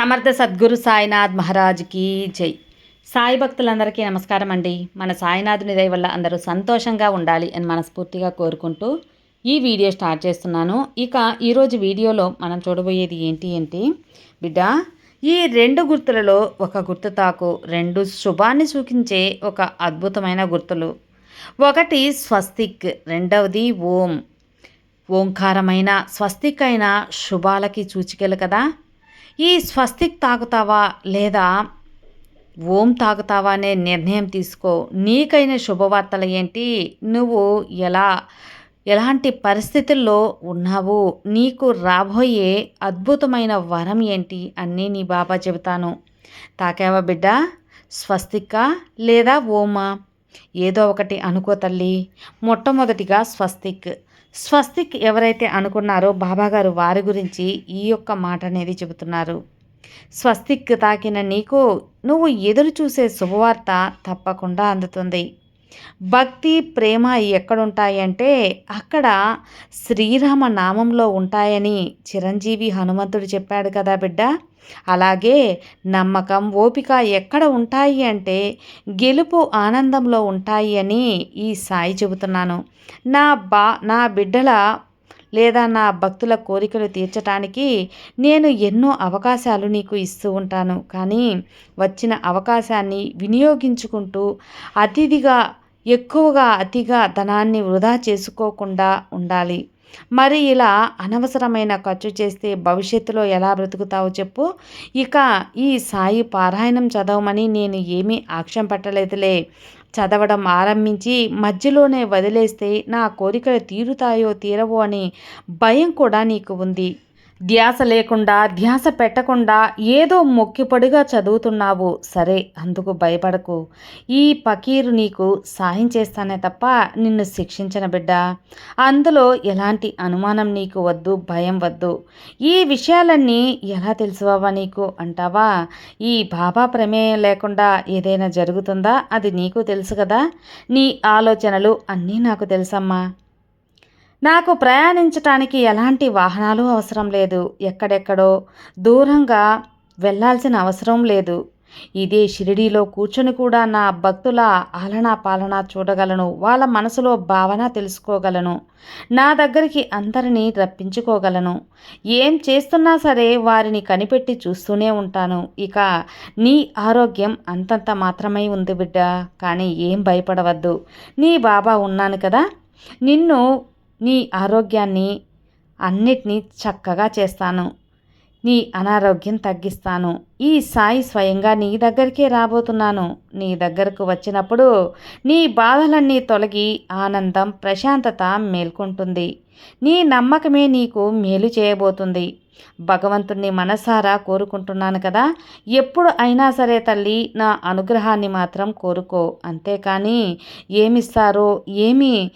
సమర్థ సద్గురు సాయినాథ్ మహారాజ్కి జై. సాయి భక్తులందరికీ నమస్కారం అండి. మన సాయినాథుని దయ వల్ల అందరూ సంతోషంగా ఉండాలి అని మనస్ఫూర్తిగా కోరుకుంటూ ఈ వీడియో స్టార్ట్ చేస్తున్నాను. ఇక ఈరోజు వీడియోలో మనం చూడబోయేది ఏంటి అంటే బిడ్డ ఈ రెండు గుర్తులలో ఒక గుర్తు తాకు. రెండు శుభాన్ని సూచించే ఒక అద్భుతమైన గుర్తులు. ఒకటి స్వస్తిక్ రెండవది ఓం. ఓంకారమైన స్వస్తిక్ అయిన శుభాలకి సూచికలు కదా. ఈ స్వస్తిక్ తాగుతావా లేదా ఓం తాగుతావా అనే నిర్ణయం తీసుకో. నీకైన శుభవార్తలు ఏంటి? నువ్వు ఎలా ఎలాంటి పరిస్థితుల్లో ఉన్నావు? నీకు రాబోయే అద్భుతమైన వరం ఏంటి? అన్నీ నీ బాబా చెబుతాను. తాకావా బిడ్డ? స్వస్తిక లేదా ఓమా? ఏదో ఒకటి అనుకో తల్లి. మొట్టమొదటిగా స్వస్తిక్. స్వస్తిక్ ఎవరైతే అనుకున్నారో బాబాగారు వారి గురించి ఈ యొక్క మాట అనేది చెబుతున్నారు. స్వస్తిక్ తాకిన నీకు నువ్వు ఎదురు చూసే శుభవార్త తప్పకుండా అందుతుంది. భక్తి ప్రేమ ఎక్కడుంటాయంటే అక్కడ శ్రీరామ నామంలో ఉంటాయని చిరంజీవి హనుమంతుడు చెప్పాడు కదా బిడ్డ. అలాగే నమ్మకం ఓపిక ఎక్కడ ఉంటాయి అంటే గెలుపు ఆనందంలో ఉంటాయి అని ఈ సాయి చెబుతున్నాను. నా బా నా బిడ్డల లేదా నా భక్తుల కోరికలు తీర్చటానికి నేను ఎన్నో అవకాశాలు నీకు ఇస్తూ ఉంటాను. కానీ వచ్చిన అవకాశాన్ని వినియోగించుకుంటూ అతిథిగా ఎక్కువగా అతిగా ధనాన్ని వృధా చేసుకోకుండా ఉండాలి. మరి ఇలా అనవసరమైన ఖర్చు చేస్తే భవిష్యత్తులో ఎలా బ్రతుకుతావో చెప్పు. ఇక ఈ సాయి పారాయణం చదవమని నేను ఏమీ ఆక్షం పట్టలేదులే. చదవడం ఆరంభించి మధ్యలోనే వదిలేస్తే నా కోరికలు తీరుతాయో తీరవో అని భయం కూడా నీకు ఉంది. ధ్యాస లేకుండా ధ్యాస పెట్టకుండా ఏదో మొక్కిపడిగా చదువుతున్నావు. సరే అందుకు భయపడకు. ఈ పకీరు నీకు సాయం చేస్తానే తప్ప నిన్ను శిక్షించిన బిడ్డ. అందులో ఎలాంటి అనుమానం నీకు వద్దు భయం వద్దు. ఈ విషయాలన్నీ ఎలా తెలుసువా నీకు? అంటావా? ఈ బాబా ప్రమేయం లేకుండా ఏదైనా జరుగుతుందా? అది నీకు తెలుసు కదా. నీ ఆలోచనలు అన్నీ నాకు తెలుసమ్మా. నాకు ప్రయాణించటానికి ఎలాంటి వాహనాలు అవసరం లేదు. ఎక్కడెక్కడో దూరంగా వెళ్ళాల్సిన అవసరం లేదు. ఇదే షిరిడీలో కూర్చొని కూడా నా భక్తుల ఆలనా పాలన చూడగలను. వాళ్ళ మనసులో భావన తెలుసుకోగలను. నా దగ్గరికి అందరినీ రప్పించుకోగలను. ఏం చేస్తున్నా సరే వారిని కనిపెట్టి చూస్తూనే ఉంటాను. ఇక నీ ఆరోగ్యం అంతంత మాత్రమై ఉంది బిడ్డ. కానీ ఏం భయపడవద్దు. నీ బాబా ఉన్నాను కదా. నిన్ను నీ ఆరోగ్యాన్ని అన్నిటినీ చక్కగా చేస్తాను. నీ అనారోగ్యం తగ్గిస్తాను. ఈ సాయి స్వయంగా నీ దగ్గరికే రాబోతున్నాను. నీ దగ్గరకు వచ్చినప్పుడు నీ బాధలన్నీ తొలగి ఆనందం ప్రశాంతత మేల్కొంటుంది. నీ నమ్మకమే నీకు మేలు చేయబోతుంది. భగవంతుణ్ణి మనసారా కోరుకుంటున్నాను కదా. ఎప్పుడు అయినా సరే తల్లి నా అనుగ్రహాన్ని మాత్రం కోరుకో. అంతేకాని ఏమిస్తారో ఏమి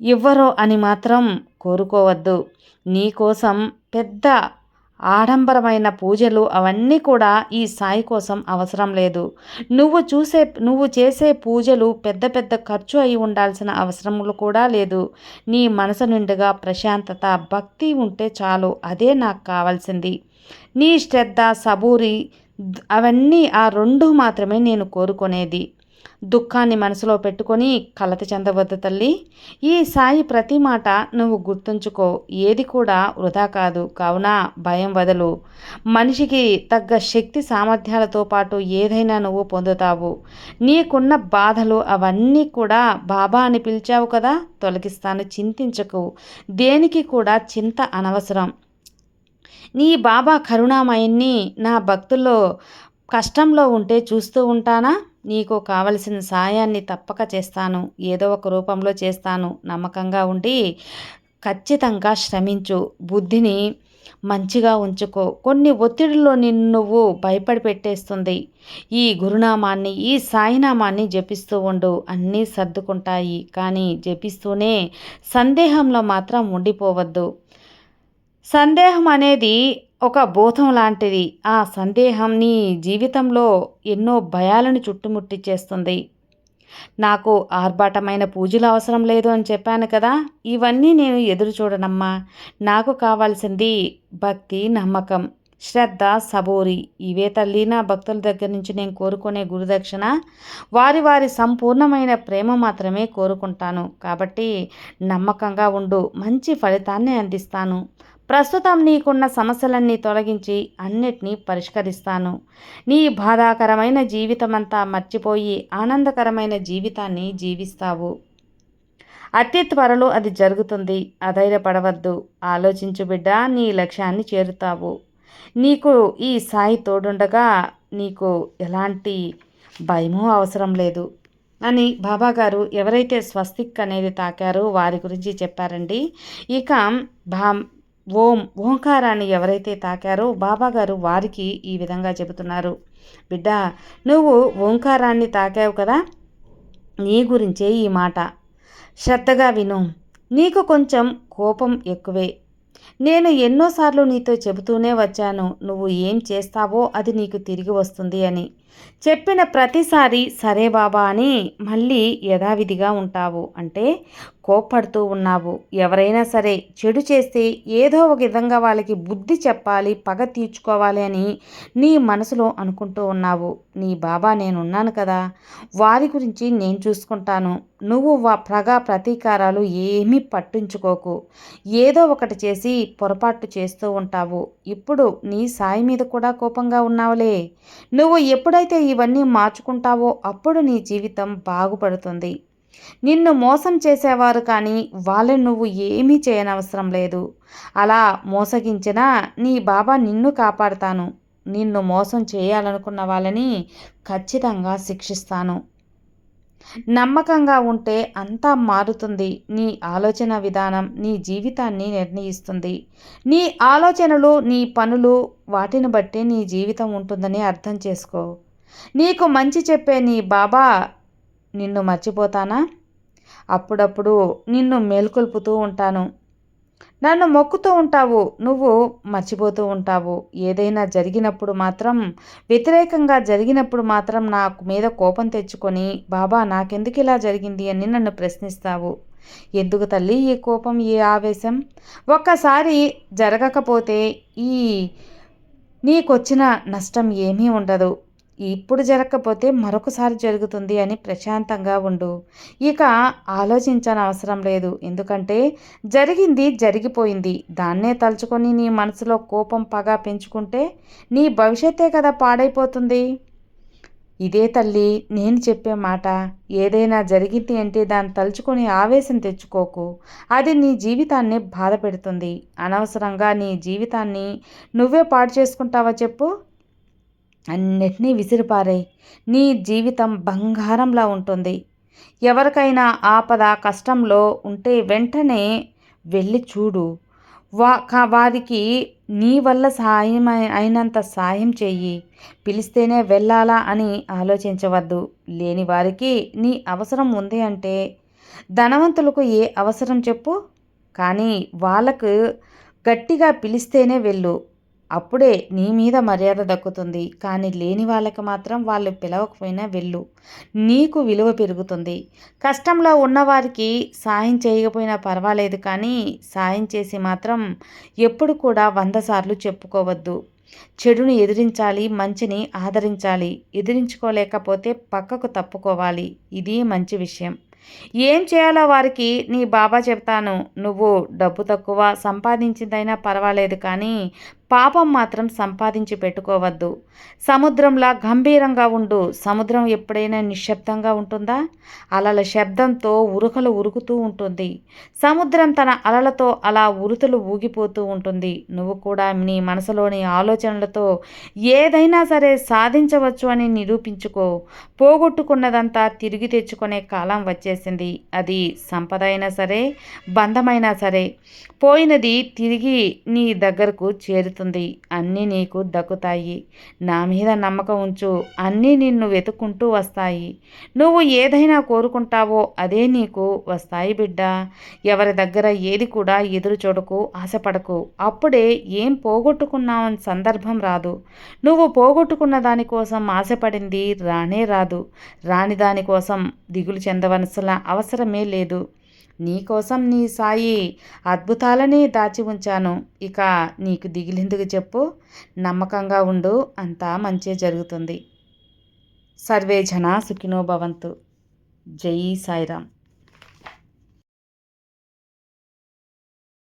ఇవ్వరో అని మాత్రం కోరుకోవద్దు. నీకోసం పెద్ద ఆడంబరమైన పూజలు అవన్నీ కూడా ఈ సాయి కోసం అవసరం లేదు. నువ్వు చూసే నువ్వు చేసే పూజలు పెద్ద పెద్ద ఖర్చు అయి ఉండాల్సిన అవసరములు కూడా లేదు. నీ మనసు నిండుగా ప్రశాంతత భక్తి ఉంటే చాలు అదే నాకు కావాల్సింది. నీ శ్రద్ధ సబూరి అవన్నీ ఆ రెండు మాత్రమే నేను కోరుకునేది. దుఃఖాన్ని మనసులో పెట్టుకొని కలత చెందవద్దు తల్లి. ఈ సాయి ప్రతి మాట నువ్వు గుర్తుంచుకో. ఏది కూడా వృధా కాదు. కావున భయం వదలు. మనిషికి తగ్గ శక్తి సామర్థ్యాలతో పాటు ఏదైనా నువ్వు పొందుతావు. నీకున్న బాధలు అవన్నీ కూడా బాబా అని పిలిచావు కదా తొలగిస్తాను చింతించకు. దేనికి కూడా చింత అనవసరం. నీ బాబా కరుణామయన్ని నా భక్తుల్లో కష్టంలో ఉంటే చూస్తూ ఉంటానా? నీకు కావలసిన సాయాన్ని తప్పక చేస్తాను. ఏదో ఒక రూపంలో చేస్తాను. నమ్మకంగా ఉండి ఖచ్చితంగా శ్రమించు. బుద్ధిని మంచిగా ఉంచుకో. కొన్ని ఒత్తిడిలో నిన్ను నువ్వు భయపడి పెట్టేస్తుంది ఈ గురునామాన్ని ఈ సాయినామాన్ని జపిస్తూ ఉండు. అన్నీ సర్దుకుంటాయి. కానీ జపిస్తూనే సందేహంలో మాత్రం ఉండిపోవద్దు. సందేహం అనేది ఒక భూతం లాంటిది. ఆ సందేహం నీ జీవితంలో ఎన్నో భయాలను చుట్టుముట్టి చేస్తుంది. నాకు ఆర్భాటమైన పూజలు అవసరం లేదు అని చెప్పాను కదా. ఇవన్నీ నేను ఎదురు చూడనమ్మా. నాకు కావాల్సింది భక్తి నమ్మకం శ్రద్ధ సబోరి. ఇవే తల్లి నా భక్తుల దగ్గర నుంచి నేను కోరుకునే గురుదక్షిణ. వారి వారి సంపూర్ణమైన ప్రేమ మాత్రమే కోరుకుంటాను. కాబట్టి నమ్మకంగా ఉండు. మంచి ఫలితాన్ని అందిస్తాను. ప్రస్తుతం నీకున్న సమస్యలన్నీ తొలగించి అన్నిటినీ పరిష్కరిస్తాను. నీ బాధాకరమైన జీవితమంతా మర్చిపోయి ఆనందకరమైన జీవితాన్ని జీవిస్తావు. అతి త్వరలో అది జరుగుతుంది. అధైర్యపడవద్దు. ఆలోచించు బిడ్డ నీ లక్ష్యాన్ని చేరుతావు. నీకు ఈ సాయి తోడుండగా నీకు ఎలాంటి భయమూ అవసరం లేదు. అని బాబాగారు ఎవరైతే స్వస్తిక్ అనేది తాకారో వారి గురించి చెప్పారండి. ఇక భా ఓం ఓంకారాన్ని ఎవరైతే తాకారో బాబాగారు వారికి ఈ విధంగా చెబుతున్నారు. బిడ్డ నువ్వు ఓంకారాన్ని తాకావు కదా? నీ గురించే ఈ మాట. శ్రద్ధగా విను. నీకు కొంచెం కోపం ఎక్కువే. నేను ఎన్నోసార్లు నీతో చెబుతూనే వచ్చాను. నువ్వు ఏం చేస్తావో అది నీకు తిరిగి వస్తుంది అని. చెప్పిన ప్రతిసారి సరే బాబా అని మళ్ళీ యథావిధిగా ఉంటావు. అంటే కోప్పడుతూ ఉన్నావు. ఎవరైనా సరే చెడు చేస్తే ఏదో ఒక విధంగా వాళ్ళకి బుద్ధి చెప్పాలి పగ తీర్చుకోవాలి అని నీ మనసులో అనుకుంటూ ఉన్నావు. నీ బాబా నేనున్నాను కదా వారి గురించి నేను చూసుకుంటాను. నువ్వు వా ప్రగా ప్రతీకారాలు ఏమీ పట్టించుకోకు. ఏదో ఒకటి చేసి పొరపాటు చేస్తూ ఉంటావు. ఇప్పుడు నీ సాయి మీద కూడా కోపంగా ఉన్నావులే. నువ్వు ఎప్పుడైతే ఇవన్నీ మార్చుకుంటావో అప్పుడు నీ జీవితం బాగుపడుతుంది. నిన్ను మోసం చేసేవారు కానీ వాళ్ళని నువ్వు ఏమీ చేయనవసరం లేదు. అలా మోసగించినా నీ బాబా నిన్ను కాపాడుతాను. నిన్ను మోసం చేయాలనుకున్న వాళ్ళని ఖచ్చితంగా శిక్షిస్తాను. నమ్మకంగా ఉంటే అంతా మారుతుంది. నీ ఆలోచన విధానం నీ జీవితాన్ని నిర్ణయిస్తుంది. నీ ఆలోచనలు నీ పనులు వాటిని బట్టి నీ జీవితం ఉంటుందని అర్థం చేసుకో. నీకు మంచి చెప్పే నీ బాబా నిన్ను మర్చిపోతానా? అప్పుడప్పుడు నిన్ను మేల్కొల్పుతూ ఉంటాను. నన్ను మొక్కుతూ ఉంటావు నువ్వు మర్చిపోతూ ఉంటావు. ఏదైనా జరిగినప్పుడు మాత్రం వ్యతిరేకంగా జరిగినప్పుడు మాత్రం నాకు మీద కోపం తెచ్చుకొని బాబా నాకెందుకు ఇలా జరిగింది? అని నన్ను ప్రశ్నిస్తావు. ఎందుకు తల్లి ఈ కోపం ఈ ఆవేశం? ఒక్కసారి జరగకపోతే ఈ నీకొచ్చిన నష్టం ఏమీ ఉండదు. ఇప్పుడు జరగకపోతే మరొకసారి జరుగుతుంది అని ప్రశాంతంగా ఉండు. ఇక ఆలోచించని అవసరం లేదు. ఎందుకంటే జరిగింది జరిగిపోయింది. దాన్నే తలుచుకొని నీ మనసులో కోపం పగ పెంచుకుంటే నీ భవిష్యత్తే కదా పాడైపోతుంది. ఇదే తల్లి నేను చెప్పే మాట. ఏదైనా జరిగింది అంటే దాన్ని తలుచుకొని ఆవేశం తెచ్చుకోకు. అది నీ జీవితాన్ని బాధ పెడుతుంది అనవసరంగా నీ జీవితాన్ని నువ్వే పాడు చేసుకుంటావా చెప్పు? అన్నిటినీ విసిరిపారాయి నీ జీవితం బంగారంలా ఉంటుంది. ఎవరికైనా ఆపద కష్టంలో ఉంటే వెంటనే వెళ్ళి చూడు. వా వారికి నీ వల్ల సాయం అయినంత సాయం చెయ్యి. పిలిస్తేనే వెళ్ళాలా అని ఆలోచించవద్దు. లేని వారికి నీ అవసరం ఉంది అంటే ధనవంతులకు ఏ అవసరం చెప్పు. కానీ వాళ్ళకు గట్టిగా పిలిస్తేనే వెళ్ళు. అప్పుడే నీ మీద మర్యాద దక్కుతుంది. కానీ లేని వాళ్ళకి మాత్రం వాళ్ళు పిలవకపోయినా వెళ్ళు. నీకు విలువ పెరుగుతుంది. కష్టంలో ఉన్నవారికి సాయం చేయకపోయినా పర్వాలేదు కానీ సాయం చేసి మాత్రం ఎప్పుడు కూడా వంద సార్లు చెప్పుకోవద్దు. చెడుని ఎదిరించాలి మంచిని ఆదరించాలి. ఎదిరించుకోలేకపోతే పక్కకు తప్పుకోవాలి. ఇది మంచి విషయం. ఏం చేయాలో వారికి నీ బాబా చెప్తాను. నువ్వు డబ్బు తక్కువ సంపాదించిందైనా పర్వాలేదు కానీ పాపం మాత్రం సంపాదించి పెట్టుకోవద్దు. సముద్రంలా గంభీరంగా ఉండు. సముద్రం ఎప్పుడైనా నిశ్శబ్దంగా ఉంటుందా? అలల శబ్దంతో ఉరుకలు ఉరుకుతూ ఉంటుంది. సముద్రం తన అలలతో అలా ఉరుతులు ఊగిపోతూ ఉంటుంది. నువ్వు కూడా నీ మనసులోని ఆలోచనలతో ఏదైనా సరే సాధించవచ్చు అని నిరూపించుకో. పోగొట్టుకున్నదంతా తిరిగి తెచ్చుకునే కాలం వచ్చేసింది. అది సంపద అయినా సరే బంధమైనా సరే పోయినది తిరిగి నీ దగ్గరకు చేరుతుంది. అన్నీ నీకు దక్కుతాయి. నా మీద నమ్మకం ఉంచు. అన్నీ నిన్ను వెతుక్కుంటూ వస్తాయి. నువ్వు ఏదైనా కోరుకుంటావో అదే నీకు వస్తాయి బిడ్డ. ఎవరి దగ్గర ఏది కూడా ఎదురు చూడకు ఆశపడకు. అప్పుడే ఏం పోగొట్టుకున్నావని సందర్భం రాదు. నువ్వు పోగొట్టుకున్న దానికోసం ఆశపడింది రానే రాదు. రాని దానికోసం దిగులు చెందవలసిన అవసరమే లేదు. నీకోసం నీ సాయి అద్భుతాలని దాచి ఉంచాను. ఇక నీకు దిగిలిందుకు చెప్పు. నమ్మకంగా ఉండు. అంతా మంచి జరుగుతుంది. సర్వే జన సుఖినో భవంతు. జై సాయిరామ్.